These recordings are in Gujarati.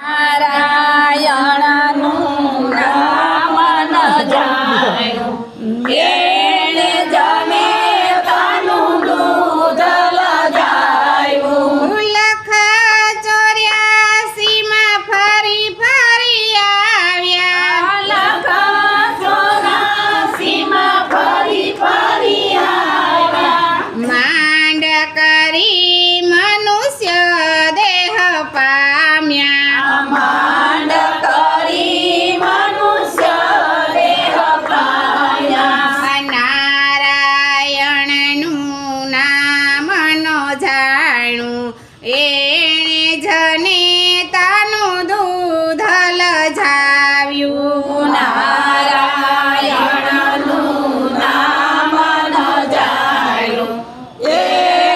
Para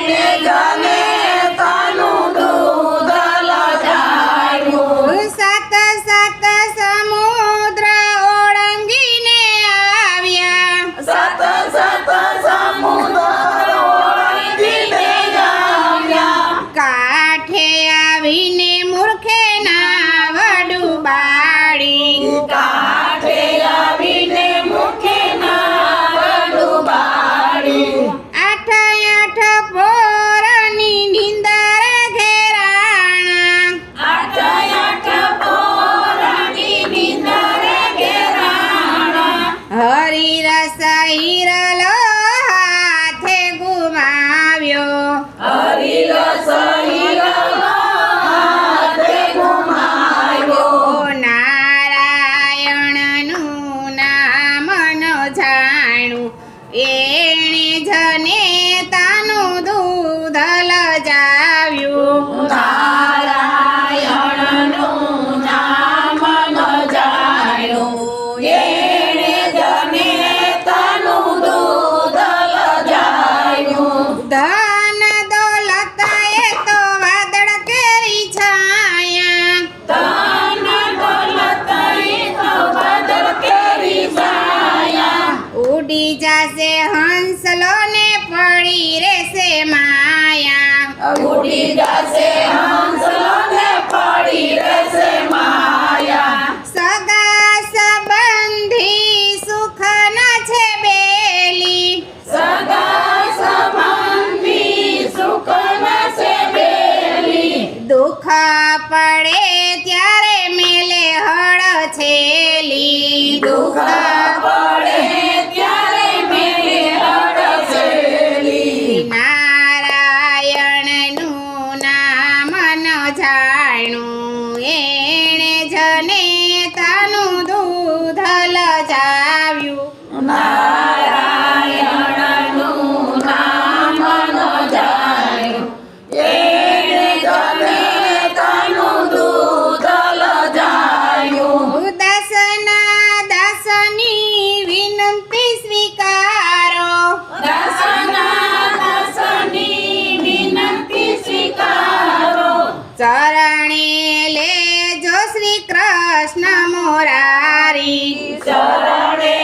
nigga. એનું એણે જને ઉડી જાશે હંસલો ને પડી રહેશે માયા. ઉડી જાશે હંસલો ને પડી રહેશે સગા સંબંધી સુખ છે બેલી. સગા પડે ત્યાં ચરણે લે જો શ્રી કૃષ્ણ મોરારી. ચરણે